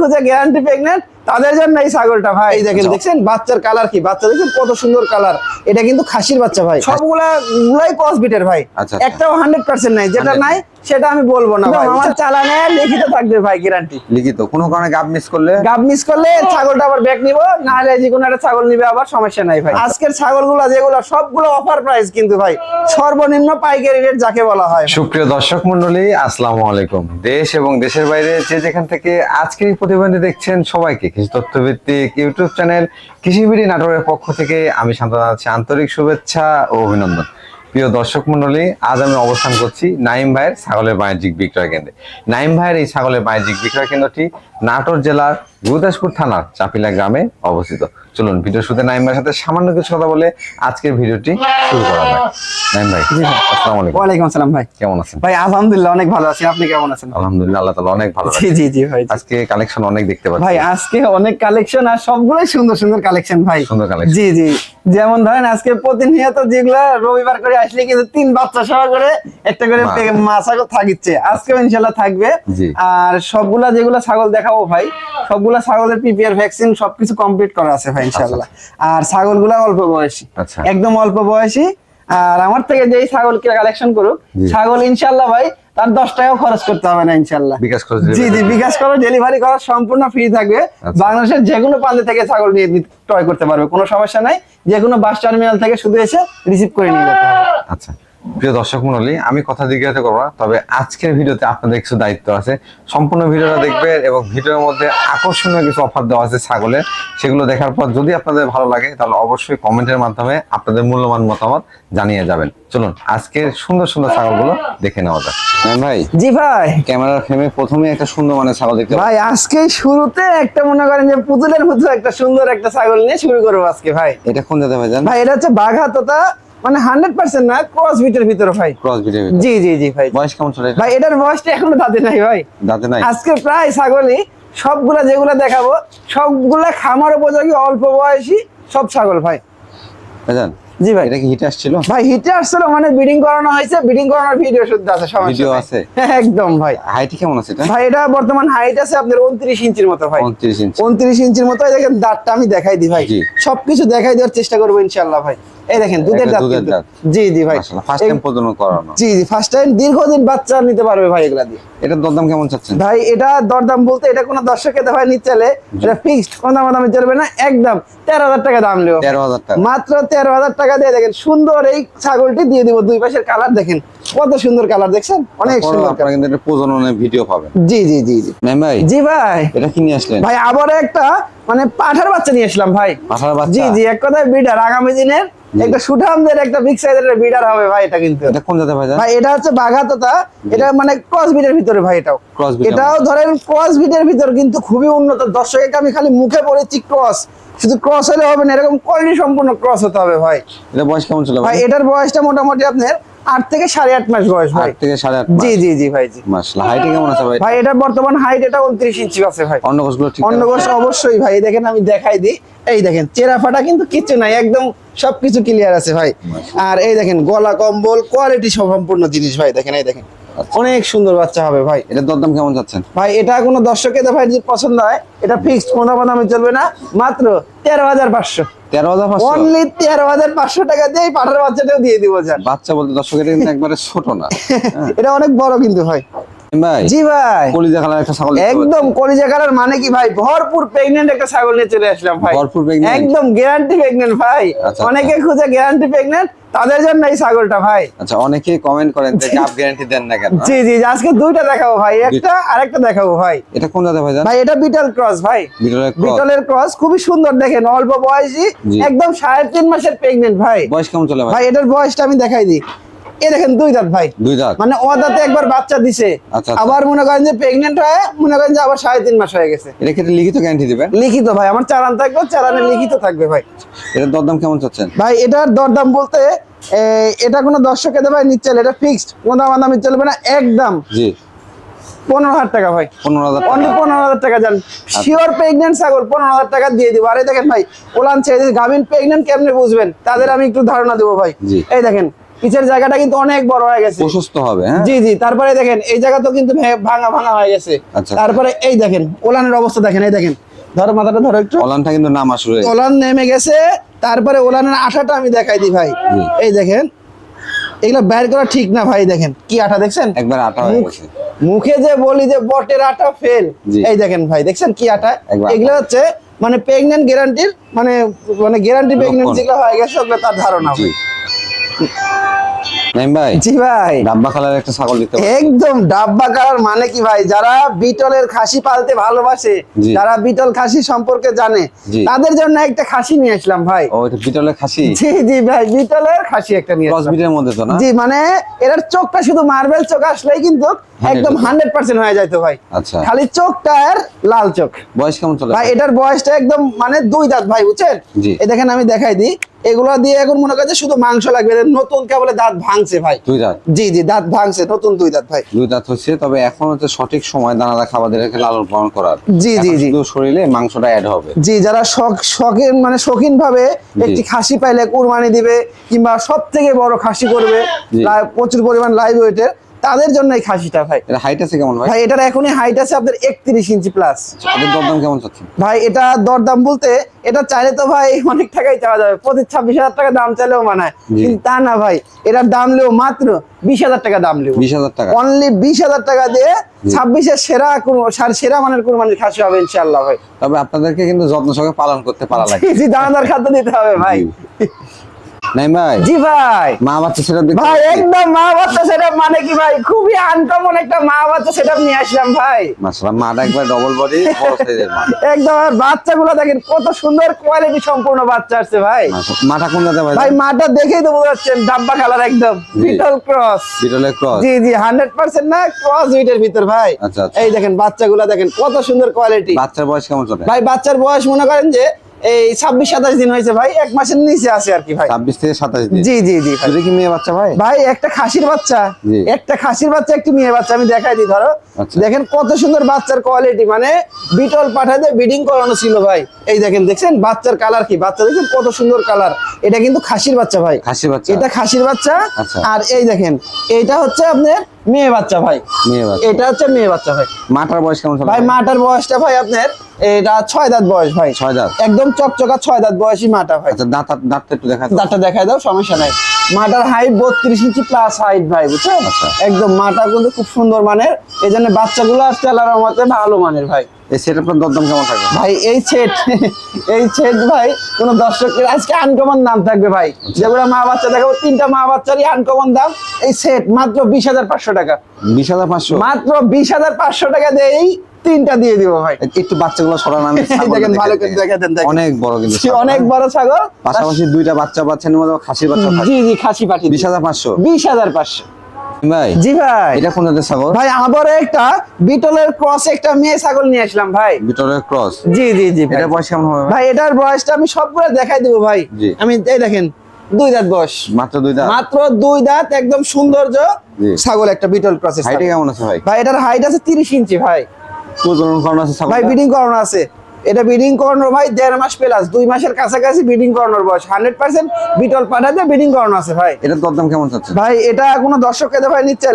খুঁজে guarantee pregnant তাদের জন্য এই ছাগলটা ভাই এই দেখেন দেখছেন? বাচ্চার কালার কি? বাচ্চা দেখছেন? কত সুন্দর কালার। এটা কিন্তু খাসির বাচ্চা ভাই। সবগুলা গুলাই ক্রস বিটের ভাই। আচ্ছা, আচ্ছা। একটাও হান্ড্রেড পার্সেন্ট নাই। যেটা নাই সেটা আমি বলব না ভাই। আমার চালানে লিখিত থাকবে ভাই গ্যারান্টি লিখিত। কোনো কারণে গাব মিস করলে? গাব মিস করলে ছাগলটা আবার ব্যাক নিব না হলে যে কোনো একটা ছাগল নিবে আবার সমস্যা নাই ভাই। আজকের ছাগলগুলো যেগুলো সবগুলো অফার প্রাইস কিন্তু ভাই সর্বনিম্ন পাইকারি রেট যাকে বলা হয়। সুপ্রিয় দর্শক মন্ডলী আসসালামু আলাইকুম। দেশ এবং দেশের বাইরে যে যেখান থেকে আজকের এই প্রতিবেদনটি দেখছেন সবাইকে কৃষি তথ্যভিত্তিক ইউটিউব চ্যানেল কৃষিবিড়ি নাটোরের পক্ষ থেকে আমি শান্ত আন্তরিক শুভেচ্ছা ও অভিনন্দন। প্রিয় দর্শক মন্ডলী আজ আমি অবস্থান করছি নাইম ভাইয়ের ছাগলের বাণিজ্যিক বিক্রয় কেন্দ্রে। নাইম ভাইয়ের এই ছাগলের বাণিজ্যিক বিক্রয় কেন্দ্রটি নাটোর জেলার গুরুদাসপুর থানার চাপিলা গ্রামে অবস্থিত। চলুন ভিডিও শুরুতে নাইম ভাইয়ের সাথে সামান্য কিছু কথা বলে আজকের ভিডিওটি শুরু করা যাক। নাইম ভাই আসসালামু আলাইকুম। ওয়ালাইকুম আসসালাম ভাই। কেমন আছেন? ভাই আলহামদুলিল্লাহ অনেক ভালো আছি। আপনি কেমন আছেন? আলহামদুলিল্লাহ আল্লাহ তালা অনেক ভালো জি জি জি ভাই আজকে কালেকশন অনেক দেখতে পাচ্ছি। ভাই আজকে অনেক কালেকশন আর সবগুলোই সুন্দর সুন্দর কালেকশন ভাই। সুন্দর collection। জি জি। যেমন ধরেন আজকে প্রতিনিয়ত যেগুলা রবিবার করে আসলে কিন্তু তিন বাচ্চা সহ করে একটা করে মা। পে- ছাগল থাকিচ্ছে। আজকে ইনশাল্লাহ থাকবে। আর সবগুলা যেগুলা ছাগল দেখাবো ভাই সবগুলা ছাগলের পিপিআর ভ্যাকসিন সবকিছু কমপ্লিট করা আছে ভাই ইনশাল্লাহ আর ছাগলগুলা অল্প বয়সী। আচ্ছা। একদম অল্প বয়সী। আর আমার থেকে যেই ছাগল কালেকশন করুক ছাগল ইনশাল্লাহ ভাই তার দশ টাকাও খরচ করতে হবে না ইনশাল্লাহ বিকাশ করে জি জি বিকাশ করো ডেলিভারি করা সম্পূর্ণ ফ্রি থাকবে। আচ্ছা। বাংলাদেশের যে কোনো প্রান্ত থেকে ছাগল নিয়ে ক্রয় করতে পারবে কোনো সমস্যা নাই। যে কোনো বাস টার্মিনাল থেকে শুধু এসে রিসিভ করে নিয়ে যেতে হবে। আচ্ছা। প্রিয় দর্শক মন্ডলী আমি কথা জিজ্ঞাসা করব না তবে আজকের ভিডিওতে আপনাদের কিছু দায়িত্ব আছে। সম্পূর্ণ ভিডিওটা দেখবেন এবং ভিডিওর মধ্যে আকর্ষণীয় কিছু অফার দেওয়া আছে ছাগলের সেগুলো দেখার পর যদি আপনাদের ভালো লাগে তাহলে অবশ্যই কমেন্টের মাধ্যমে আপনাদের মূল্যবান মতামত জানিয়ে যাবেন। চলুন আজকের সুন্দর সুন্দর ছাগলগুলো দেখে নেওয়া যাক। ভাই জি ভাই। ক্যামেরার ফ্রেমে প্রথমে একটা সুন্দর মানের ছাগল দেখতে ভাই আজকে শুরুতে একটা মনে করেন যে পুতুলের মতো একটা সুন্দর একটা ছাগল নিয়ে শুরু করব আজকে ভাই। এটা কোন যেতে ভাই ভাই এটা হচ্ছে বাঘা তোতা মানে হান্ড্রেড পার্সেন্ট না ক্রস বিটের ভিতরে ভাই। ক্রস ভিডিও জি জি জি ভাই। বয়স কেমন চলে ভাই এটার বয়সটা এখনও দাঁতে নাই ভাই। দাঁতে নাই? আজকে প্রায় ছাগলই সবগুলা যেগুলা দেখাবো সবগুলা খামার উপযোগী অল্প বয়সী সব ছাগল ভাই। জি ভাই। এটা কি হিটে আসছিল? ভাই হিটে আসছিল মানে বিডিং করানো হয়েছে বিডিং করানোর ভিডিও শুদ্ধ আছে সমস্যা নাই। আছে? একদম ভাই। হাইট কেমন আছে এটা? ভাই এটা বর্তমান হাইট আছে আপনার উনত্রিশ ইঞ্চির মতো ভাই। উনত্রিশ ইঞ্চি। উনত্রিশ ইঞ্চির মতো এই দেখেন দাঁতটা আমি দেখাই দিই ভাই। সবকিছু দেখাই দেওয়ার চেষ্টা করব ইনশাল্লাহ ভাই। এই দেখেন দুধের দাঁত। জি জি ভাই। ফার্স্ট টাইম প্রজনন করানো। জি জি ফার্স্ট টাইম দীর্ঘদিন বাচ্চা নিতে পারবে ভাই এগুলা দিয়ে। এটা দরদাম কেমন চাচ্ছেন? ভাই এটা দরদাম বলতে এটা কোনো দর্শকের ভাই নিতে চাইলে এটা ফিক্সড কোনো দাম দামে চলবে না একদম তেরো হাজার টাকা দাম নেব। তেরো হাজার টাকা। মাত্র তেরো হাজার টাকা দিয়ে দেখেন সুন্দর এই ছাগলটি দিয়ে দিব দুই পাশের কালার দেখেন কত সুন্দর কালার দেখছেন? অনেক সুন্দর আপনারা কিন্তু এটা প্রজননের ভিডিও পাবেন। জি জি জি জি। ম্যাম ভাই জি ভাই। এটা কি নিয়ে আসলেন? ভাই আবার একটা মানে পাঠার বাচ্চা নিয়ে আসলাম ভাই। পাঠার বাচ্চা? জি জি এক কথায় বিডার আগামী দিনের একটা সুঠামদের একটা বিগ সাইজের বিডার হবে ভাই এটা কিন্তু। এটা কোন জাতের ভাই? ভাই এটা হচ্ছে বাঘাততা এটা মানে ক্রস ভিতরে ভাই এটাও। Breed এটাও ধরেন ক্রস ভিতর কিন্তু খুবই উন্নত। দর্শককে আমি খালি মুখে পড়েছি ক্রস শুধু ক্রস হলে হবে না এরকম কোয়ালিটি সম্পূর্ণ ক্রস হতে হবে ভাই। এটা বয়স কেমন ছিল ভাই এটার বয়সটা মোটামুটি আপনার আট থেকে সাড়ে আট মাস বয়স ভাই। থেকে সাড়ে আট জি জি জি ভাই জি। মাস হাইট কেমন আছে ভাই? ভাই এটা বর্তমান হাইট এটা উনত্রিশ ইঞ্চি আছে ভাই। অন্য কোষগুলো ঠিক? কোষ অবশ্যই ভাই দেখেন আমি দেখাই দিই। এই দেখেন চেরা ফাটা কিন্তু কিচ্ছু নাই একদম সবকিছু ক্লিয়ার আছে ভাই। আর এই দেখেন গলা কম্বল কোয়ালিটি সম্পূর্ণ জিনিস ভাই দেখেন এই দেখেন। অনেক সুন্দর বাচ্চা হবে ভাই। এটা দরদাম কেমন যাচ্ছেন ভাই এটা কোনো দর্শকের ভাই যদি পছন্দ হয় এটা ফিক্সড কোনো দামে চলবে না মাত্র তেরো হাজার পাঁচশো। তেরো হাজার পাঁচশো? অনলি তেরো হাজার পাঁচশো টাকা দিয়ে পাঠার বাচ্চাটাও দিয়ে দিব যান বাচ্চা বলতে দর্শকের কিন্তু একবারে ছোট না। হ্যাঁ। এটা অনেক বড় কিন্তু ভাই। ভাই জি ভাই। কলিজা কালার একটা ছাগল একদম কলিজা কালার মানে কি ভাই? ভরপুর প্রেগনেন্ট একটা ছাগল নিয়ে চলে আসলাম ভাই। ভরপুর pregnant? একদম গ্যারান্টি প্রেগনেন্ট ভাই। আচ্ছা, অনেকে খুঁজে গ্যারান্টি প্রেগনেন্ট তাদের জন্য এই ছাগলটা ভাই। আচ্ছা অনেকেই কমেন্ট করেন যে গ্যারান্টি দেন না কেন জি জি জি, আজকে দুইটা দেখাবো ভাই একটা আরেকটা দেখাবো ভাই। এটা কোন জাতের ভাই ভাই এটা বিটল ক্রস ভাই। বিটলের ক্রস খুবই সুন্দর দেখেন অল্প বয়সী একদম সাড়ে তিন মাসের প্রেগনেন্ট ভাই। বয়স কেমন চলে ভাই? ভাই এটার বয়সটা আমি দেখাই দিই। এ দেখেন দুই দাঁত ভাই। দুই দাঁত? মানে ও দাঁতে একবার বাচ্চা দিছে। আচ্ছা, আচ্ছা। আবার মনে করেন যে প্রেগনেন্ট হয়ে মনে করেন যে আবার সাড়ে তিন মাস হয়ে গেছে। এটা ক্ষেত্রে লিখিত গ্যারান্টি দিবেন? লিখিত ভাই আমার চালান থাকবে চালানে লিখিত থাকবে ভাই। এটার দরদাম কেমন চাচ্ছেন? ভাই এটার দরদাম বলতে এটা কোনো দর্শকের ভাই নিচ্ছে এটা ফিক্সড কোনো দাম দামি চলবে না একদম। জি। পনেরো হাজার টাকা ভাই। পনেরো হাজার অনলি পনেরো হাজার টাকা যান। শিওর প্রেগনেন্ট ছাগল পনেরো হাজার টাকা দিয়ে দিব। আরে দেখেন ভাই ওলান ছেড়ে গাভিন প্রেগনেন্ট কেমনে বুঝবেন? তাদের আমি একটু ধারণা দেবো ভাই। জি। এই দেখেন পিছের জায়গাটা কিন্তু অনেক বড় হয়ে গেছে। প্রশস্ত হবে হ্যাঁ? জি জি তারপরে দেখেন এই জায়গা তো কিন্তু ভাঙা ভাঙা হয়ে গেছে। আচ্ছা। তারপরে এই দেখেন ওলানের অবস্থা দেখেন এই দেখেন। ধরো মাথাটা ধরো একটু। অলানটা কিন্তু নামা শুরু ওলান নেমে গেছে তারপরে ওলানের আঠাটা আমি দেখাই দিই ভাই। এই দেখেন এগুলো বের করা ঠিক না ভাই দেখেন কি আঠা দেখছেন? একবার আটা হয়ে গেছে। মুখে যে বলি যে বটের আটা ফেল এই দেখেন ভাই দেখছেন কি আটা এগুলো হচ্ছে মানে প্রেগনেন্ট গ্যারান্টির মানে মানে গ্যারান্টি প্রেগনেন্ট লক্ষণ। যেগুলো হয়ে গেছে ওগুলো তার ধারণা নাইম ভাই জি ভাই। ডাব্বা কালার একটা ছাগল দিতে একদম ডাব্বা কালার মানে কি ভাই? যারা বিটলের খাসি পালতে ভালোবাসে যারা বিটল খাসি সম্পর্কে জানে তাদের জন্য একটা খাসি নিয়ে আসলাম ভাই। ও এটা বিটলের খাসি? জি জি ভাই বিটলের খাসি একটা নিয়ে ক্রস বিটের মধ্যে তো না? জি মানে এটার চোখটা শুধু মার্বেল চোখ আসলেই কিন্তু একদম হান্ড্রেড পার্সেন্ট হয়ে যাইতো ভাই। আচ্ছা। খালি চোখটা আর লাল চোখ। বয়স কেমন চলে? ভাই এটার বয়সটা একদম মানে দুই দাঁত ভাই বুঝছেন? জি। এই দেখেন আমি দেখাই দিই। এগুলো দিয়ে এখন মনে করছে শুধু মাংস লাগবে নতুন কেবল দাঁত ভাঙছে ভাই। দুই দাঁত। জি জি দাঁত ভাঙছে নতুন দুই দাঁত ভাই। দুই দাঁত হচ্ছে তবে এখন হচ্ছে সঠিক সময় দানাদার খাবার দিয়ে লালন পালন করার। জি, জি, জি। শরীরে মাংসটা অ্যাড হবে। জি যারা শখ শখের মানে শৌখিন ভাবে একটি খাসি পাইলে কুরবানি দিবে কিংবা সব থেকে বড় খাসি করবে প্রচুর পরিমাণ লাইভ ওয়েটের তাদের জন্য এই খাসিটা ভাই। এটা হাইট আছে কেমন ভাই? ভাই এটার এখনই হাইট আছে আপনার একত্রিশ ইঞ্চি প্লাস এটার দরদাম কেমন চাচ্ছেন? ভাই এটা দরদাম বলতে এটা চাইলে তো ভাই অনেক টাকাই চাওয়া যাবে। পঁচিশ ছাব্বিশ হাজার টাকা দাম চাইলেও মানায়। কিন্তু তা না ভাই এটার দাম লেও মাত্র বিশ হাজার টাকা দাম লেও বিশ হাজার টাকা। অনলি বিশ হাজার টাকা দিয়ে ছাব্বিশের সেরা কুর- সার- সেরা মানের কুরবানির খাসি হবে ইনশাল্লাহ ভাই। তবে আপনাদেরকে কিন্তু যত্ন সহকারে পালন করতে পারা লাগে। জি দানাদার খাদ্য দিতে হবে ভাই। নাইম ভাই? জি ভাই। মা বাচ্চা সেটা ভাই একদম মা বাচ্চা সেটআপ মানে কি ভাই? খুবই আনকমন একটা মা বাচ্চা সেটআপ নিয়ে আসলাম ভাই। মাশাআল্লাহ মাটা একবার ডবল বডি বড় সাইজের মা। একদম আর বাচ্চাগুলো দেখেন কত সুন্দর কোয়ালিটি সম্পূর্ণ বাচ্চা আসছে ভাই। মাটা কোন জাতে ভাই? ভাই মাটা দেখেই তো বোঝা ডাব্বা কালার একদম। বিটল ক্রস বিটলের ক্রস জি জি হান্ড্রেড পার্সেন্ট না ক্রস উইটের ভিতর ভাই। আচ্ছা, আচ্ছা। এই দেখেন বাচ্চাগুলো দেখেন কত সুন্দর কোয়ালিটি বাচ্চার বয়স কেমন চলে? ভাই বাচ্চার বয়স মনে করেন যে এই ছাব্বিশ সাতাশ দিন হয়েছে ভাই এক মাসের নিচে আছে আর কি ভাই। ছাব্বিশ থেকে সাতাশ দিন। জি জি জি ভাই। কি মেয়ে বাচ্চা ভাই? ভাই একটা খাসির বাচ্চা। একটা খাসির বাচ্চা একটি মেয়ে বাচ্চা আমি দেখাই দিই ধরো। আচ্ছা। দেখেন কত সুন্দর বাচ্চার কোয়ালিটি মানে বিটল পাঠাতে বিডিং করানো ছিল ভাই। এই দেখেন দেখছেন? বাচ্চার কালার কি? বাচ্চা দেখছেন? কত সুন্দর কালার এটা কিন্তু খাসির বাচ্চা ভাই। খাসির বাচ্চা। এটা খাসির বাচ্চা। আচ্ছা। আর এই দেখেন এটা হচ্ছে আপনার মেয়ে বাচ্চা ভাই। মেয়ে বাচ্চা। এটা হচ্ছে মেয়ে বাচ্চা ভাই। মাটার বয়স কেমন ভাই মাটার বয়সটা ভাই আপনার এটা ছয় দাঁত বয়স ভাই। ছয় দাঁত। একদম চকচকা ছয় দাঁত বয়সী মাটা ভাই। আচ্ছা দাঁত দাঁতটা একটু দেখা দাঁতটা দেখাই দাও সমস্যা নাই। মাটার হাইট বত্রিশ ইঞ্চি প্লাস হাইট ভাই বুঝছেন? আচ্ছা। একদম মাটা কিন্তু খুব সুন্দর মানের। এই জন্য বাচ্চাগুলো আসছে আল্লাহর মতে ভালো মানের ভাই। এই সেটআপটার দরদাম কেমন থাকবে? ভাই এই সেট এই সেট ভাই কোন দর্শকের আজকে আনকমন দাম থাকবে ভাই। যেগুলো মা বাচ্চা দেখাবো তিনটা মা বাচ্চারই আনকমন দাম। এই সেট মাত্র বিশ হাজার পাঁচশো টাকা। বিশ হাজার পাঁচশো? মাত্র বিশ হাজার পাঁচশো টাকা দিয়ে তিনটা দিয়ে দিব ভাই। একটু বাচ্চাগুলো সরান আমি দেখেন ভালো করে দেখেন অনেক বড় কিন্তু অনেক? বড় ছাগল। পাশাপাশি দুইটা বাচ্চা পাচ্ছেন মধ্যে খাসির বাচ্চা জি জি খাসি পাঠি বিশ হাজার পাঁচশো। বিশ হাজার পাঁচশো। ভাই জি ভাই। এটা কোন জাতের ছাগল? ভাই আবার একটা বিটলের ক্রস একটা মেয়ে ছাগল নিয়ে আসলাম ভাই। বিটলের ক্রস? জি জি জি এটা বয়স কেমন হবে? ভাই? এটার বয়সটা আমি সবগুলো দেখাই দেবো ভাই। আমি এই দেখেন দুই দাঁত বয়স। মাত্র দুই দাঁত? মাত্র দুই দাঁত একদম সৌন্দর্য ছাগল একটা বিটল ক্রসের হাইটে কেমন আছে ভাই? ভাই এটার হাইট আছে তিরিশ ইঞ্চি ভাই। প্রজনন করানো আছে ভাই ব্রিডিং করানো আছে। এটা বিডিং করানো ভাই দেড় মাস প্লাস দুই মাসের কাছাকাছি বিডিং করানোর বয়স। হান্ড্রেড পার্সেন্ট বিটল পাঠাতে বিডিং করানো আছে ভাই। এটার দরদাম কেমন চাচ্ছে ভাই এটা কোনো দর্শক খেতে ভাই নিচ্ছে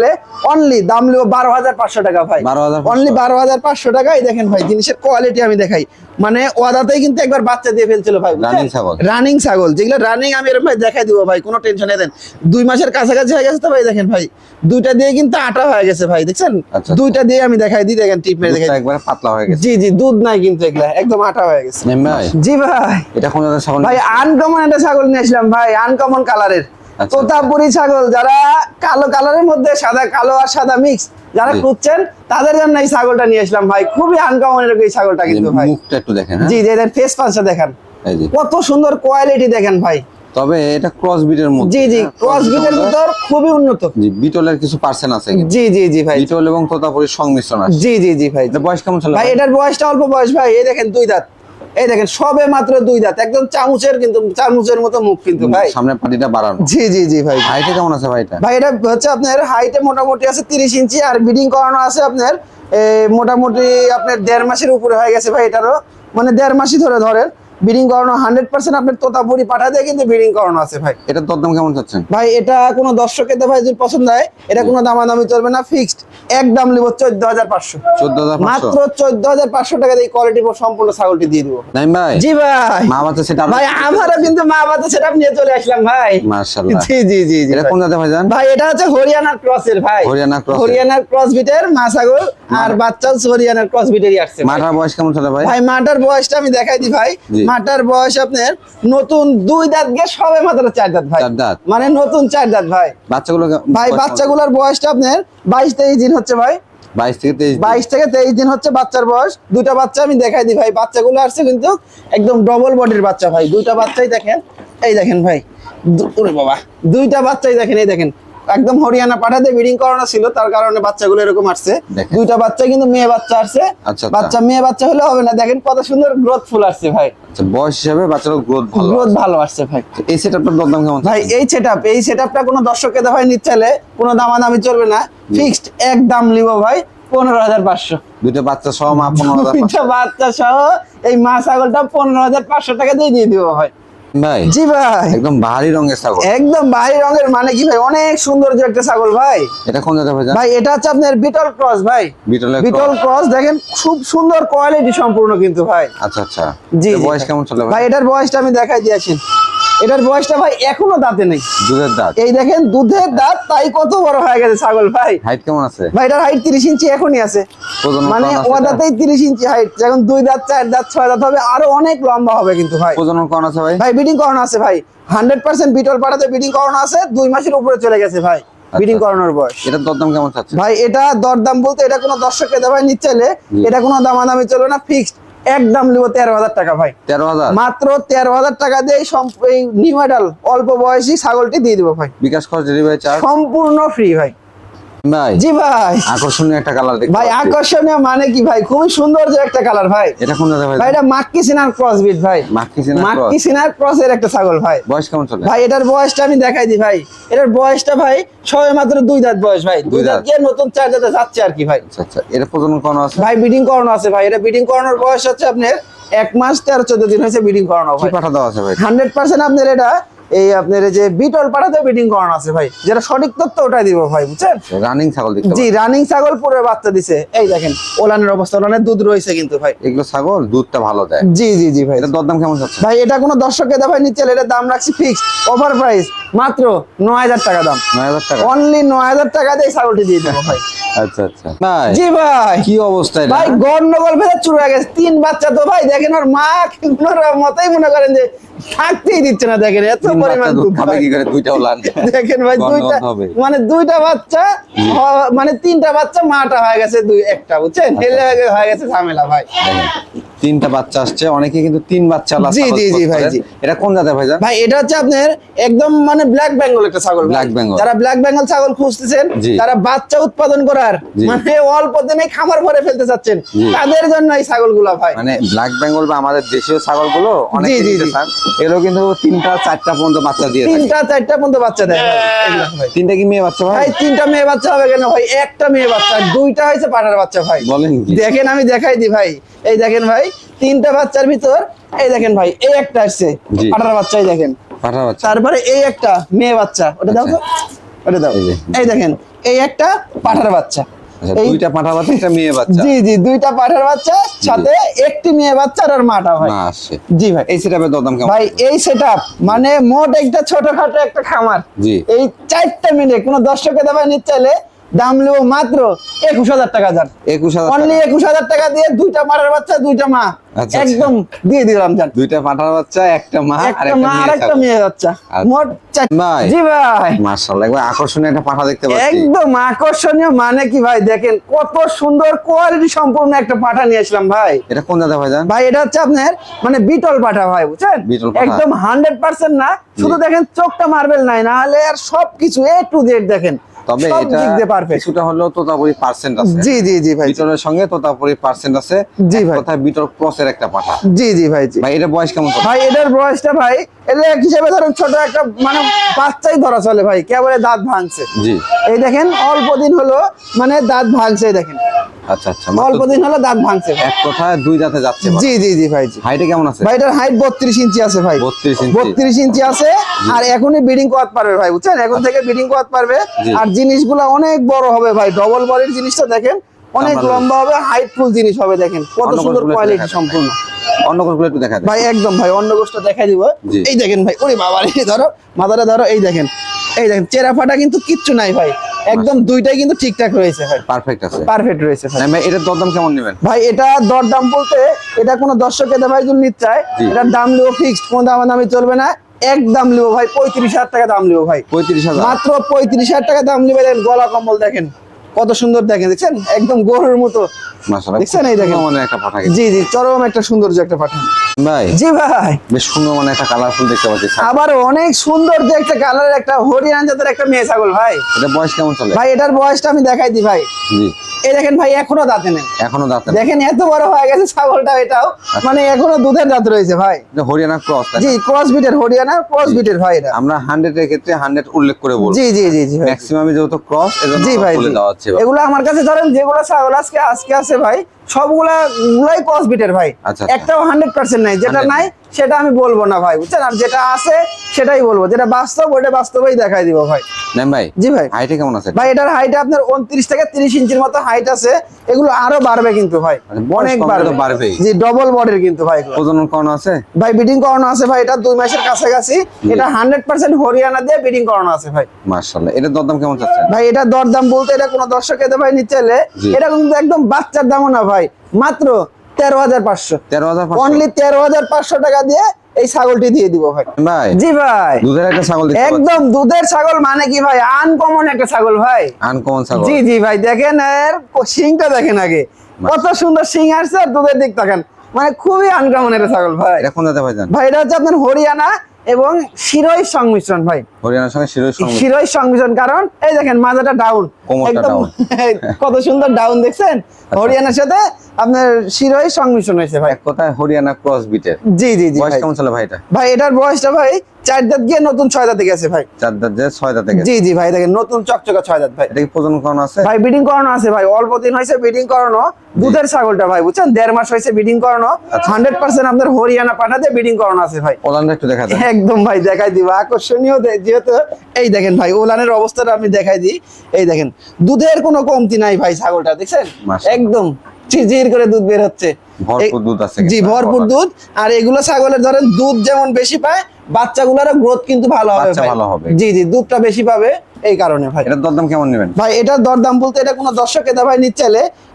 অনলি দাম লিও বারো হাজার পাঁচশো টাকা ভাই। 12,500 অনলি বারো হাজার পাঁচশো টাকা এই দেখেন ভাই জিনিসের কোয়ালিটি আমি দেখাই। মানে ওয়াদাতেই কিন্তু একবার বাচ্চা দিয়ে ফেলছিল ভাই Running ছাগল। রানিং ছাগল। যেগুলো রানিং আমি এরকম ভাই দেখাই দিব ভাই কোনো টেনশন নেই দেন। দুই মাসের কাছাকাছি হয়ে গেছে তো ভাই দেখেন ভাই দুইটা দিয়ে কিন্তু আটা হয়ে গেছে ভাই দেখছেন? আচ্ছা। দুইটা দিয়ে আমি দেখাই দিই দেখেন টিপ মেরে দেখাই। দুধটা একবারে পাতলা হয়ে গেছে। জি জি দুধ নাই কিন্তু এগুলা। একদম আটা হয়ে গেছে। ভাই? জি ভাই। এটা কোন ছাগল? ভাই আনকমন একটা ছাগল নিয়ে আসলাম ভাই আনকমন কালারের আচ্ছা। তোতাপুরি ছাগল যারা কালো কালারের মধ্যে সাদা কালো আর সাদা মিক্স যারা খুঁজছেন তাদের জন্য এই ছাগলটা নিয়ে আসলাম ভাই। খুবই আনকমন এরকম এই ছাগলটা কিন্তু ভাই। মুখটা একটু দেখেন হ্যাঁ? জি দেখেন ফেস পাঁচটা দেখেন। কত সুন্দর কোয়ালিটি দেখেন ভাই। তবে এটা ক্রস বিটের মধ্যে। জি জি হ্যাঁ? ক্রস Cross বিটের ভিতর খুবই উন্নত। জি বিটলের কিছু পার্সেন্ট আছে জি জি জি ভাই। বিটল এবং তোতাপুরির সংমিশ্রণ আছে। জি জি জি ভাই। বয়স কেমন ছিল ভাই এটার বয়সটা অল্প বয়স ভাই। এই দেখেন দুই দাঁত। এই দেখেন সবে মাত্র দুই দাঁত। একদম চামচের কিন্তু চামচের মতো মুখ কিন্তু ভাই। সামনে পাটিটা বাড়ানো। জি জি জি ভাই। হাইটে কেমন আছে ভাই এটা? ভাই এটা হচ্ছে আপনার হাইটে মোটামুটি আছে তিরিশ ইঞ্চি আর বিডিং করানো আছে আপনার মোটামুটি আপনার দেড় মাসের উপরে হয়ে গেছে ভাই এটারও। মানে দেড় মাসই ধরে ধরেন। ব্রিডিং করানো হান্ড্রেড পার্সেন্ট আপনার তোতাপুরি পাঠা দিয়ে কিন্তু ব্রিডিং করানো আছে ভাই। এটা দরদাম কেমন চাচ্ছেন? ভাই এটা কোনো দর্শকের ভাই যদি পছন্দ হয় এটা কোনো দামাদামি চলবে না ফিক্সড একদম নিব চোদ্দ হাজার পাঁচশো। চোদ্দ হাজার মাত্র চোদ্দ হাজার পাঁচশো টাকা দিয়ে কোয়ালিটি সম্পূর্ণ ছাগলটি দিয়ে দিব। ভাই জি ভাই। মা বাচ্চা সেটা ভাই আমারও কিন্তু মা বাচ্চা সেটা নিয়ে চলে আসলাম ভাই। মার্শাল্লাহ জি জি জি জি এটা। কোন জাতের ভাই জান? ভাই এটা হচ্ছে হরিয়ানার ক্রসের ভাই। হরিয়ানা cross এর। হরিয়ানার ক্রস বিটের মা ছাগল আর বাচ্চা হরিয়ানার ক্রস বিটেরই আসছে। মাঠার বয়স কেমন চলে ভাই? ভাই মাটার বয়সটা আমি দেখাই দিই ভাই। মাটার বয়স আপনার নতুন দুই দাঁত গিয়ে সবে মাত্র চার দাঁত ভাই। দাঁত। মানে নতুন চার দাঁত ভাই। বাচ্চাগুলো ভাই বাচ্চাগুলোর বয়সটা আপনার বাইশ তেইশ দিন হচ্ছে ভাই। বাইশ থেকে তেইশ। বাইশ থেকে তেইশ দিন হচ্ছে বাচ্চার বয়স। দুইটা বাচ্চা আমি দেখাই দিই ভাই। বাচ্চাগুলো আসছে কিন্তু একদম ডবল বডির বাচ্চা ভাই। দুইটা বাচ্চাই দেখেন। এই দেখেন ভাই। ওরে বাবা। দুইটা বাচ্চাই দেখেন এই দেখেন। একদম হরিয়ানা পাঠাতে ব্রিডিং করানো ছিল তার কারণে বাচ্চাগুলো এরকম আসছে। দুইটা বাচ্চা কিন্তু মেয়ে বাচ্চা আসছে। আচ্ছা, আচ্ছা। বাচ্চা মেয়ে বাচ্চা হলে হবে না। দেখেন কত সুন্দর গ্রোথ ফুল আসছে ভাই। আচ্ছা বয়স হিসাবে বাচ্চাগুলো গ্রোথ ভালো গ্রোথ ভালো আসছে ভাই। এই সেটআপটার দরদাম কেমন ভাই এই সেটআপ এই সেটআপটা কোনো দর্শককে ভাই নিচ্ছে কোনো দামাদামি চলবে না। ফিক্সড এক দাম নিব ভাই পনেরো হাজার পাঁচশো। দুইটা বাচ্চা সহ মা পনেরো হাজার বাচ্চা সহ এই মা ছাগলটা পনেরো হাজার পাঁচশো টাকা দিয়ে দিয়ে দিব ভাই। ভাই জি ভাই। একদম ভারী রঙের ছাগল। একদম ভারী রঙের মানে কি ভাই? অনেক সৌন্দর্য একটা ছাগল ভাই। এটা কোন জাতের ভাই ভাই এটা হচ্ছে আপনার বিটল ক্রস ভাই। বিটলের বিটল ক্রস দেখেন খুব সুন্দর কোয়ালিটি সম্পূর্ণ কিন্তু ভাই। আচ্ছা আচ্ছা। জি বয়স কেমন চলে ভাই? ভাই এটার বয়সটা আমি দেখাই দিয়েছি। এটার বয়সটা ভাই এখনও দাঁতে নেই। দুধের দাঁত। এই দেখেন দুধের দাঁত তাই কত বড় হয়ে গেছে ছাগল ভাই। হাইট কেমন আছে? ভাই এটার হাইট তিরিশ ইঞ্চি এখনই আছে। মানে আছে ও দাঁতেই তিরিশ ইঞ্চি হাইট যখন দুই দাঁত চার দাঁত ছয় দাঁত হবে আরও অনেক লম্বা হবে কিন্তু ভাই। প্রজনন করানো আছে ভাই? ভাই বিডিং করানো আছে ভাই। হান্ড্রেড পার্সেন্ট বিটল পাড়াতে বিডিং করানো আছে দুই মাসের উপরে চলে গেছে ভাই বিডিং করানোর বয়স। এটার দরদাম কেমন চাচ্ছে? ভাই এটা দরদাম বলতে এটা কোনো দর্শককে দেওয়া নিচ্ছে এটা কোনো দামাদামি চলবে না ফিক্সড একদম নিব তেরো হাজার টাকা ভাই। তেরো হাজার? মাত্র তেরো হাজার টাকা দিয়ে এই নিউ অল্প বয়সী ছাগলটি দিয়ে দিব ভাই। বিকাশ খরচ ডেলিভারি চার্জ সম্পূর্ণ ফ্রি ভাই। ভাই জি ভাই। আকর্ষণীয় একটা কালার দেখতে ভাই আকর্ষণীয় মানে কি ভাই? খুবই সুন্দর যে একটা কালার ভাই। এটা কোন জাতের ভাই? ভাই এটা মাক্কি সিনার ক্রস বিট ভাই। মাক্কি সিনা মাক্কি সিনার ক্রসের একটা ছাগল ভাই। বয়স কেমন চলে? ভাই এটার বয়সটা আমি দেখাই দিই ভাই। এটার বয়সটা ভাই সবে মাত্র দুই দাঁত বয়স ভাই। দুই দাঁত। গিয়ে নতুন চার দাঁতে যাচ্ছে আর কি ভাই। আচ্ছা আচ্ছা। এটা প্রজনন করানো আছে? ভাই বিডিং করানো আছে ভাই। এটা বিডিং করানোর বয়স হচ্ছে আপনার এক মাস তেরো চোদ্দ দিন হয়েছে বিডিং করানো কি ভাই। পাঠা দেওয়া আছে ভাই? হান্ড্রেড পার্সেন্ট আপনার এটা এই আপনার যে বিটল পাড়াতে বিডিং করানো আছে ভাই। যেটা সঠিক তথ্য ওটাই দিব ভাই বুঝছেন? রানিং ছাগল জি রানিং ছাগল পুরো বাচ্চা দিছে। এই দেখেন ওলানের অবস্থা ওলানের দুধ রয়েছে কিন্তু ভাই। এগুলো ছাগল দুধটা ভালো দেয়। জি জি জি ভাই। এটা দরদাম কেমন চাচ্ছে ভাই এটা কোনো দর্শককে দেওয়া নিচ্ছে এটার দাম রাখছি ফিক্স ওভার প্রাইস মাত্র নয় হাজার টাকা দাম। নয় হাজার টাকা। অনলি নয় হাজার টাকা দিয়ে ছাগলটি দিয়ে দেবো ভাই। আচ্ছা আচ্ছা। জি ভাই। কি অবস্থা ভাই গন্ডগোল হয়ে গেছে। তিন বাচ্চা তো ভাই দেখেন ওর মা ওর মতেই মনে করেন যে থাকতেই দিচ্ছে না দেখেন এত পরিমাণ দুধ কি করে? দুইটাও লান দেখেন ভাই দুইটা মানে দুইটা বাচ্চা মানে তিনটা বাচ্চা মাটা হয়ে গেছে দুই একটা বুঝছেন? আচ্ছা। হেলে হয়ে গেছে ঝামেলা ভাই। তিনটা বাচ্চা আসছে অনেকে কিন্তু তিন বাচ্চা জি, জি, জি, ভাই, জি। এটা কোন জাতের ভাই ভাই এটা হচ্ছে আপনার একদম মানে ব্ল্যাক বেঙ্গল একটা ছাগল ব্ল্যাক বেঙ্গল যারা ব্ল্যাক বেঙ্গল ছাগল খুঁজতেছেন। তারা বাচ্চা উৎপাদন করার জি। মানে অল্প দিনে খামার ভরে ফেলতে চাচ্ছেন। তাদের জন্য এই ছাগলগুলো ভাই? মানে ব্ল্যাক বেঙ্গল বা আমাদের দেশীয় ছাগলগুলো অনেক। এগুলো কিন্তু তিনটা চারটা পর্যন্ত বাচ্চা দিয়ে তিনটা চারটা পর্যন্ত বাচ্চা দেয় তিনটা কি মেয়ে বাচ্চা ভাই? তিনটা মেয়ে বাচ্চা হবে কেন ভাই? একটা মেয়ে বাচ্চা দুইটা হয়েছে পাঠার বাচ্চা ভাই। বলেন দেখেন আমি দেখাই দিই ভাই। এই দেখেন ভাই তিনটা বাচ্চার ভিতর এই দেখেন ভাই এই একটা আসছে জি। পাঠার বাচ্চাই দেখেন। পাঠা বাচ্চা। তারপরে এই একটা মেয়ে বাচ্চা ওটা দাও তো ওটা দাও। এই দেখেন এই একটা পাঠার বাচ্চা। আচ্ছা এই দুইটা পাঠা বাচ্চা একটা মেয়ে বাচ্চা। জি জি দুইটা পাঠার বাচ্চা সাথে একটি মেয়ে বাচ্চা আর মাটা ভাই আসছে জি ভাই। এই সেটআপের দরদাম কেমন? ভাই এই সেটআপ মানে মোট একটা ছোটখাটো একটা খামার। জি। এই চারটা মিলে কোনো দর্শকে দেওয়া নিতে চাইলে দাম নেব মাত্র একুশ হাজার টাকা যান একুশ হাজার অনলি একুশ হাজার টাকা দিয়ে দুইটা পাড়ার বাচ্চা দুইটা মা। আচ্ছা, একদম দিয়ে দিলাম যান দুইটা পাঠার বাচ্চা একটা মা একটা মা আর একটা মেয়ে বাচ্চা। আচ্ছা। মোট। জি ভাই। মাশাআল্লাহ একবার আকর্ষণীয় একটা পাঠা দেখতে পাচ্ছি। একদম আকর্ষণীয় মানে কি ভাই দেখেন কত সুন্দর কোয়ালিটি সম্পূর্ণ একটা পাঠা নিয়ে আসলাম ভাই। এটা কোন জাতের ভাই জান? ভাই এটা হচ্ছে আপনার মানে বিটল পাঠা ভাই বুঝছেন? একদম হান্ড্রেড পার্সেন্ট না শুধু দেখেন চোখটা মার্বেল নাই না হলে আর সবকিছু এ টু জেড দেখেন। তবে এটা কিছুটা হলেও তোতাপুরি পার্সেন্ট আছে। জি জি জি ভাই। সঙ্গে তোতাপুরি পার্সেন্ট আছে। জি ভাই। কথায় বিটল ক্রসের একটা পাঠা। জি জি ভাই জি। ভাই এটা বয়স কেমন? ভাই এটার বয়সটা ভাই এটা এক হিসেবে ধরুন ছোট একটা মানে বাচ্চাই ধরা চলে ভাই কেবলে দাঁত ভাঙছে। জি। এই দেখেন অল্প দিন হলো মানে দাঁত ভাঙছে দেখেন। আচ্ছা আচ্ছা অল্প দিন হলো দাঁত ভাঙছে এক কথায় দুই দাঁতে যাচ্ছে জি জি জি ভাই হাইটে কেমন আছে? ভাই এটার হাইট বত্রিশ ইঞ্চি আছে ভাই। 32 ইঞ্চি। বত্রিশ ইঞ্চি আছে আর এখনই বিডিং করতে পারবে ভাই বুঝছেন? এখন থেকে বিডিং করতে পারবে। আর জিনিসগুলো অনেক বড় হবে ভাই ডবল বডির জিনিসটা দেখেন অনেক লম্বা হবে হাইটফুল জিনিস হবে দেখেন। কত সুন্দর কোয়ালিটি সম্পূর্ণ। অন্য কোনগুলো একটু দেখা ভাই একদম ভাই অন্য গোষ্ঠ দেখাই দিব। এই দেখেন ভাই ওরে বাবা ধরো মাথাটা ধরো এই দেখেন। এই দেখেন চেরা ফাটা কিন্তু কিচ্ছু নাই ভাই। একদম দুইটাই কিন্তু ঠিকঠাক রয়েছে ভাই। পারফেক্ট আছে। পারফেক্ট রয়েছে ভাই। ভাই এটার দরদাম কেমন নেবেন? ভাই এটা দরদাম বলতে এটা কোনো দর্শক এতে ভাই যদি নিতে চায়। এটার দাম লিবো ফিক্সড কোনো দাম দামি চলবে না। এক দাম লিবো ভাই পঁয়ত্রিশ হাজার টাকা দাম লিবো ভাই। পঁয়ত্রিশ হাজার। মাত্র পঁয়ত্রিশ হাজার টাকা দাম লিবে দেখেন গলা কম্বল দেখেন। কত সুন্দর দেখেন দেখছেন? একদম গরুর মতো। দেখছেন এই দেখেন? মানে জি জি চরম একটা সৌন্দর্য একটা পাঠান। ভাই? জি ভাই। বেশ সুন্দর মানে একটা কালারফুল দেখতে পাচ্ছি আবার অনেক সুন্দর যে একটা একটা হরিয়ান জাতের একটা মেয়ে ছাগল ভাই। এটা বয়স কেমন চলে? ভাই এটার বয়সটা আমি দেখাই দিই ভাই। জি। এই দেখেন ভাই এখনও দাঁতে নেই। এখনও দাঁত দেখেন এত বড় হয়ে গেছে ছাগলটা এটাও। মানে এখনও দুধের দাঁত রয়েছে ভাই। হরিয়ানা ক্রস জি ক্রস বিটের হরিয়ানা ক্রস বিটের ভাই এটা। আমরা হান্ড্রেড এর ক্ষেত্রে হান্ড্রেড উল্লেখ করে বলব। জি জি জি জি ভাই। ম্যাক্সিমাম যেহেতু ক্রস এজন্য জি ভাই বলে দেওয়া হচ্ছে এগুলো আমার কাছে ধরেন যেগুলো ছাগল আজকে আজকে আছে ভাই সবগুলা গুলাই কসবিটের ভাই। আচ্ছা, আচ্ছা। একটাও হান্ড্রেড পার্সেন্ট নাই। যেটা নাই সেটা আমি বলব না ভাই বুঝছেন? আর যেটা আছে সেটাই বলব যেটা বাস্তব ওটা বাস্তবেই দেখাই দিব ভাই। নেন ভাই জি ভাই। হাইটে কেমন আছে? ভাই এটার হাইট আপনার উনত্রিশ থেকে তিরিশ ইঞ্চির মতো হাইট আছে এগুলো আরও বাড়বে কিন্তু ভাই আচ্ছা, অনেক বাড়বে তো বাড়বেই। জি ডবল বডির কিন্তু ভাই করানো আছে? ভাই বিডিং করানো আছে ভাই এটা দুই মাসের কাছাকাছি। এটা হান্ড্রেড পার্সেন্ট হরিয়ানা দিয়ে বিডিং করানো আছে ভাই। মার্শাল্লাহ এটার দরদাম কেমন ভাই এটা দরদাম বলতে এটা কোনো দর্শক এতে ভাই নিতে এটা কিন্তু একদম বাচ্চার দামও না ভাই মাত্র তেরো হাজার পাঁচশো। তেরো হাজার অনলি তেরো হাজার পাঁচশো টাকা দিয়ে এই ছাগলটি দিয়ে দিব ভাই। ভাই জি ভাই। দুধের একটা ছাগল একদম দুধের ছাগল মানে কি ভাই? আনকমন একটা ছাগল ভাই। আনকমন ছাগল। জি জি ভাই দেখেন এর সিংটা দেখেন আগে। কত সুন্দর সিং আসছে আর দুধের দিক দেখেন মানে খুবই আনকমন একটা ছাগল ভাই। এটা কোন জাতে ভাই জান ভাই এটা হচ্ছে আপনার হরিয়ানা এবং শিরোই সংমিশ্রণ ভাই। হরিয়ানার সঙ্গে শিরোই সঙ্গে শিরোই সংমিশ্রণ কারণ এই দেখেন মাজাটা ডাউন কোমরটা। কত সুন্দর ডাউন দেখছেন? হরিয়ানার সাথে আপনার শিরোই সংমিশ্রণ হয়েছে ভাই। কথায় হরিয়ানা ক্রস বিটের জি জি জি বয়স কেমন চলে ভাই এটা ভাই এটার বয়সটা ভাই চার দাঁত গিয়ে নতুন ছয় দাঁতে গেছে ভাই। চার দাঁত যে ছয় দাঁতে গেছে। জি জি ভাই দেখেন নতুন চকচকা ছয় দাঁত ভাই। এটা কি প্রজনন করানো আছে? ভাই বিডিং করানো আছে ভাই। অল্প দিন হয়েছে বিডিং করানো। দুধের ছাগলটা ভাই বুঝছেন? দেড় মাস হয়েছে বিডিং করানো। আচ্ছা। হান্ড্রেড পার্সেন্ট আপনার হরিয়ানা পাঠাতে বিডিং করানো আছে ভাই। ওলানটা একটু দেখা যায় একদম ভাই দেখাই দিব। আকর্ষণীয় দে- যেহেতু এই দেখেন ভাই ওলানের অবস্থাটা আমি দেখাই দিই। এই দেখেন দুধের কোনো কমতি নাই ভাই ছাগলটা দেখছেন? একদম চিজির করে দুধ বের হচ্ছে। ভরপুর দুধ আছে জি ভরপুর দুধ। আর এগুলো ছাগলের ধরেন দুধ যেমন বেশি পায় বাচ্চাগুলোর গ্রোথ কিন্তু ভালো হবে। ভালো হবে। জি জি দুধটা বেশি পাবে এই কারণে ভাই। এটার দরদাম কেমন নেবেন? ভাই এটার দরদাম বলতে এটা কোনো দর্শক এটা ভাই নিচ্ছে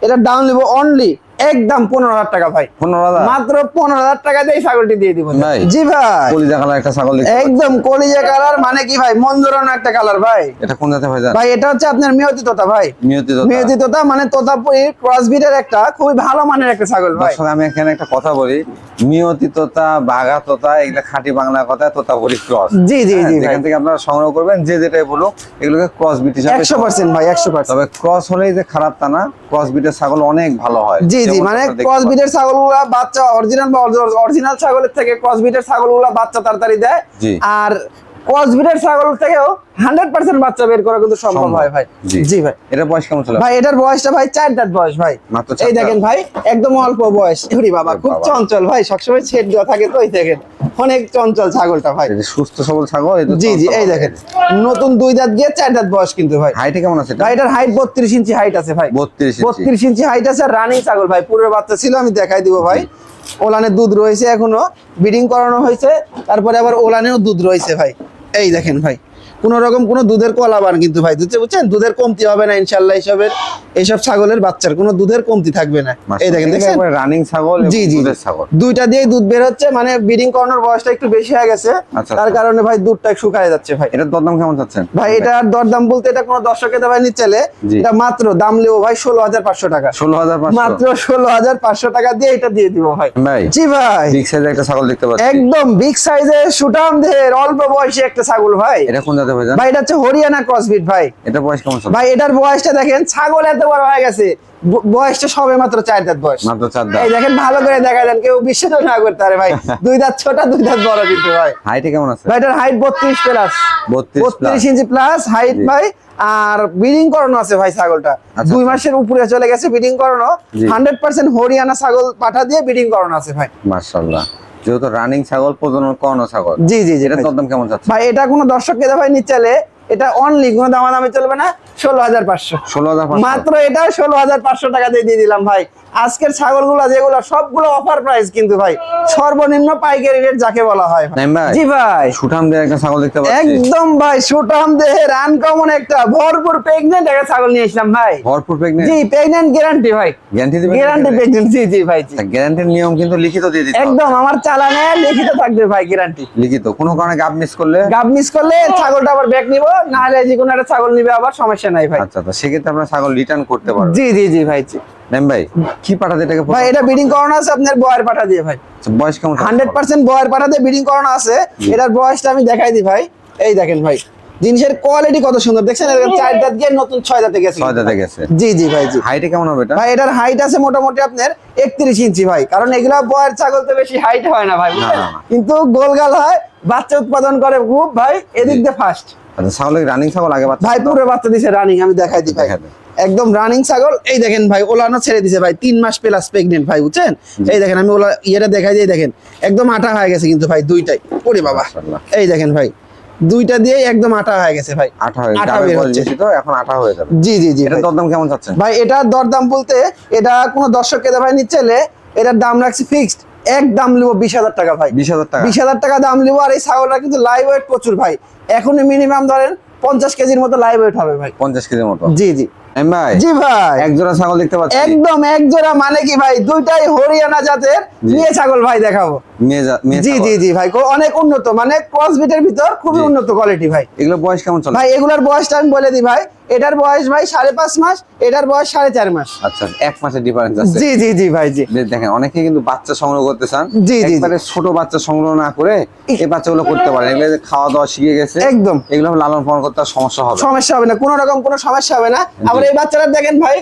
এটা দাম নেব অনলি একদম পনেরো হাজার টাকা ভাই। পনেরো হাজার? মাত্র পনেরো হাজার টাকা দিয়ে ছাগলটি দিয়ে দিব। জি ভাই। কলিজা কালার একটা ছাগল একদম কলিজা কালার মানে কি ভাই? মন জোরানো একটা কালার ভাই। এটা কোন জাতে ভাই ভাই এটা হচ্ছে আপনার মিয়তি তোতা ভাই। মিয়তি তোতা। মানে তোতাপুরি ক্রসবিটের একটা খুবই ভালো মানের একটা ছাগল ভাই। আমি এখানে একটা কথা বলি। মিয়তি তোতা বাঘা তোতা এগুলা খাঁটি বাংলা কথা তোতাপুরি ক্রস জি জি জি ভাই। যেখান থেকে আপনারা সংগ্রহ করবেন যে যেটাই বলুক এগুলোকে ক্রস বিট হিসাবে একশো পার্সেন্ট ভাই একশো পার্সেন্ট তবে ক্রস হলেই যে খারাপ তা না ক্রস বিটের ছাগল অনেক ভালো হয়। জি জি মানে আপনারা দেখতে ক্রস বিটের ছাগলগুলা বাচ্চা অরিজিনাল বা অরিজিনাল ছাগলের থেকে ক্রসবিটের ছাগল ছাগলগুলা বাচ্চা তাড়াতাড়ি দেয়। আর ছাগল থেকেও হান্ড্রেড পার্সেন্ট বাচ্চা বের করা কিন্তু সম্ভব। হয় ভাই। জি। ভাই। এটা বয়স কেমন ছিল ভাই এটার বয়সটা ভাই চার দাঁত বয়স ভাই। এই দেখেন ভাই একদম অল্প বয়স। বাবা খুব চঞ্চল ভাই সবসময় ছেদ দেওয়া থাকে তো দেখেন। অনেক চঞ্চল ছাগলটা ভাই। সুস্থ সবল ছাগল জি জি এই দেখেন। নতুন দুই দাঁত গিয়ে চার দাঁত বয়স কিন্তু ভাই। হাইটে কেমন আছে ভাই এটার হাইট বত্রিশ ইঞ্চি হাইট আছে ভাই। 32 ইঞ্চি। বত্রিশ ইঞ্চি হাইট আছে রানিং ছাগল ভাই। পুরো বাচ্চা ছিল আমি দেখাই দিব ভাই। ওলানের দুধ রয়েছে এখনও ব্রিডিং করানো হয়েছে। তারপরে আবার ওলানেও দুধ রয়েছে ভাই। এই দেখেন ভাই, কোনো রকম কোনো দুধের কলাবান কিন্তু ভাই দুধে বুঝছেন? দুধের কমতি হবে না, ইনশাল্লাহ এইসবের এইসব ছাগলের বাচ্চার কোনো দুধের কমতি থাকবে না। এই দেখেন দেখছেন রানিং ছাগল জি জি ছাগল। দুইটা দিয়েই দুধ বের হচ্ছে মানে ব্রিডিং করানোর বয়সটা একটু বেশি হয়ে গেছে। আচ্ছা, তার আচ্ছা। কারণে ভাই দুধটা শুকায় যাচ্ছে ভাই। এটার দরদাম কেমন চাচ্ছেন? ভাই এটার দরদাম বলতে এটা কোনো দর্শকের ভাই নিচ্ছে এটা মাত্র দাম লেবো ভাই ষোলো হাজার পাঁচশো টাকা। ষোলো হাজার মাত্র ষোলো হাজার পাঁচশো টাকা দিয়ে এটা দিয়ে দিব ভাই। ভাই জি ভাই। বিগ সাইজের একটা ছাগল দেখতে পাচ্ছি। একদম বিগ সাইজের সুটাম দেহের অল্প বয়সী একটা ছাগল ভাই। এটা কোন জাতে ভাই ভাই এটা হচ্ছে হরিয়ানা ক্রসবিট ভাই। এটা বয়স কেমন ভাই এটার বয়সটা দেখেন ছাগল এত বড় হয়ে গেছে। বয়সটা সবে মাত্র চার দাঁত বয়স। মাত্র চার দাঁত। এই দেখেন ভালো করে দেখা দেন কেউ বিশ্বাস না করতে পারে ভাই। দুই দাঁত ছোট দুই দাঁত বড় কিন্তু ভাই। হাইটে কেমন আছে? ভাই এটার হাইট বত্রিশ প্লাস 32 বত্রিশ ইঞ্চি প্লাস হাইট ভাই। আর ব্রিডিং করানো আছে ভাই ছাগলটা। আচ্ছা, দুই আচ্ছা। মাসের উপরে চলে গেছে ব্রিডিং করানো। জি। হান্ড্রেড পার্সেন্ট হরিয়ানা ছাগল পাঠা দিয়ে ব্রিডিং করানো আছে ভাই। মার্শাল্লাহ যেহেতু রানিং ছাগল প্রজনন করানো ছাগল। জি জি জি এটা। দরদাম কেমন যাচ্ছে? ভাই এটা কোনো দর্শক কেদা ভাই নিচ্ছে এটা অনলি কোনো দামাদামি চলবে না ষোলো হাজার পাঁচশো। ষোলো হাজার মাত্র এটা ষোলো হাজার পাঁচশো টাকা দিয়ে দিয়ে দিলাম ভাই। আজকের ছাগলগুলো যেগুলো সবগুলো অফার প্রাইস কিন্তু ভাই সর্বনিম্ন পাইকারি রেট যাকে বলা হয় জি ভাই। সুঠাম দিয়ে একটা ছাগল দেখতে পাচ্ছি। একদম ভাই সুটাম দেহের আনকমন একটা ভরপুর প্রেগনেন্ট একটা ছাগল নিয়ে এসলাম ভাই। ভরপুর প্রেগনেন্ট জি প্রেগনেন্ট গ্যারান্টি ভাই। গ্যারান্টি দিবেন গ্যারান্টি প্রেগনেন্ট জি জি ভাই জি। গ্যারান্টির নিয়ম কিন্তু লিখিত দিয়ে দিতে। একদম আমার চালানে লিখিত থাকবে ভাই গ্যারান্টি লিখিত কোনো কারণে গাব মিস করলে? গাব মিস করলে ছাগলটা আবার ব্যাক নিব না হলে যে কোনো একটা ছাগল নিবে আবার সমস্যা নাই ভাই। আচ্ছা আচ্ছা সেক্ষেত্রে আমরা ছাগল রিটার্ন করতে পারবেন জি জি জি ভাই জি। ভাই কি পাঠাতে এটাকে ভাই এটা বিডিং করানো আছে আপনার বয়ের পাঠা দিয়ে ভাই। আচ্ছা, বয়স কেমন থাকতে হান্ড্রেড হবে? পার্সেন্ট বয়ের পাঠা দিয়ে বিডিং করানো আছে। এটার বয়সটা আমি দেখাই দিই ভাই। এই দেখেন ভাই জিনিসের কোয়ালিটি কত সুন্দর। দেখছেন এরকম চার দাঁত গিয়ে নতুন ছয় দাঁতে গেছে। ছয় দাঁতে গেছে। জি জি ভাই জি। হাইটে কেমন হবে এটা? ভাই এটার হাইট আছে মোটামুটি আপনার একত্রিশ ইঞ্চি ভাই। কারণ এগুলা বয়ের ছাগল তো বেশি হাইট হয় না ভাই বুঝলেন? না, না। কিন্তু গোলগাল হয় বাচ্চা উৎপাদন করে খুব ভাই এদিক দিয়ে ফার্স্ট আচ্ছা ছাগল রানিং ছাগল আগে বাচ্চা ভাই পুরো বাচ্চা দিছে রানিং আমি দেখাই দিই ভাই। একদম রানিং ছাগল। এই দেখেন ভাই ওলানো ছেড়ে দিছে ভাই তিন মাস প্লাস প্রেগনেন্ট ভাই বুঝছেন? এই দেখেন আমি ওলা ইয়েটা দেখাই দিয়ে দেখেন একদম আটা হয়ে গেছে কিন্তু ভাই দুইটাই। ওরে বাবা। এই দেখেন ভাই দুইটা দিয়ে একদম আটা হয়ে গেছে ভাই। আঠা হয়ে যাবে বের হচ্ছে। তো এখন আঠা হয়ে যাবে। জি জি জি এটা দরদাম কেমন যাচ্ছে ভাই এটার দরদাম বলতে এটা কোনো দর্শক কেদা ভাই নিচ্ছে এটার দাম রাখছি ফিক্সড এক দাম লিবো বিশ হাজার টাকা ভাই। বিশ হাজার টাকা। বিশ হাজার টাকা দাম লিবো আর এই ছাগলটা কিন্তু লাইভ ওয়েট প্রচুর ভাই। এখন মিনিমাম ধরেন পঞ্চাশ কেজির মতো লাইভ ওয়েট হবে ভাই। পঞ্চাশ কেজির মতো। জি জি। ভাই জি ভাই। এক জোড়া ছাগল দেখতে পাচ্ছি। একদম এক জোড়া মানে কি ভাই? দুইটাই হরিয়ানা জাতের। মেয়ে ছাগল ভাই দেখাবো। মেয়ে যা- মেয়ে জি জি জি ভাই অনেক উন্নত মানে ক্রস ভিতর খুবই উন্নত কোয়ালিটি ভাই। এগুলো বয়স কেমন চলে? ভাই এগুলার বয়সটা আমি বলে দিই ভাই। এটার বয়স ভাই সাড়ে পাঁচ মাস এটার বয়স সাড়ে চার মাস। আচ্ছা এক মাসের ডিফারেন্স আছে। জি জি জি ভাই জি। দেখেন অনেকে কিন্তু বাচ্চা সংগ্রহ করতে চান। জি, জি, জি। ছোট বাচ্চা সংগ্রহ না করে এই বাচ্চাগুলো করতে পারেন। এগুলো খাওয়া দাওয়া শিখে গেছে একদম। এগুলো লালন পালন করতে সমস্যা হবে সমস্যা হবে না কোনো রকম কোনো সমস্যা হবে না। আবার এই বাচ্চাটা দেখেন ভাই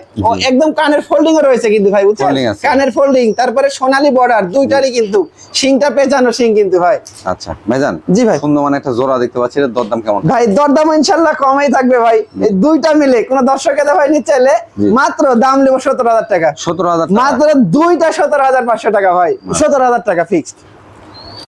একদম কানের ফোল্ডিং ও রয়েছে কিন্তু ভাই বুঝছেন? কানের ফোল্ডিং তারপরে সোনালী বর্ডার দুইটারই কিন্তু শিংটা পেঁচানো শিং কিন্তু ভাই। আচ্ছা ভাইজান জি ভাই। সুন্দর মানে একটা জোড়া দেখতে পাচ্ছি এর দরদাম কেমন? ভাই দরদাম ইনশাল্লাহ কমই থাকবে ভাই। এই দুইটা মিলে কোন দর্শকের ভাই নিতে চাইলে মাত্র দাম নেব সতেরো হাজার টাকা। সতেরো হাজার টাকা। মাত্র দুইটা সতেরো হাজার পাঁচশো টাকা ভাই। সতেরো হাজার টাকা ফিক্সড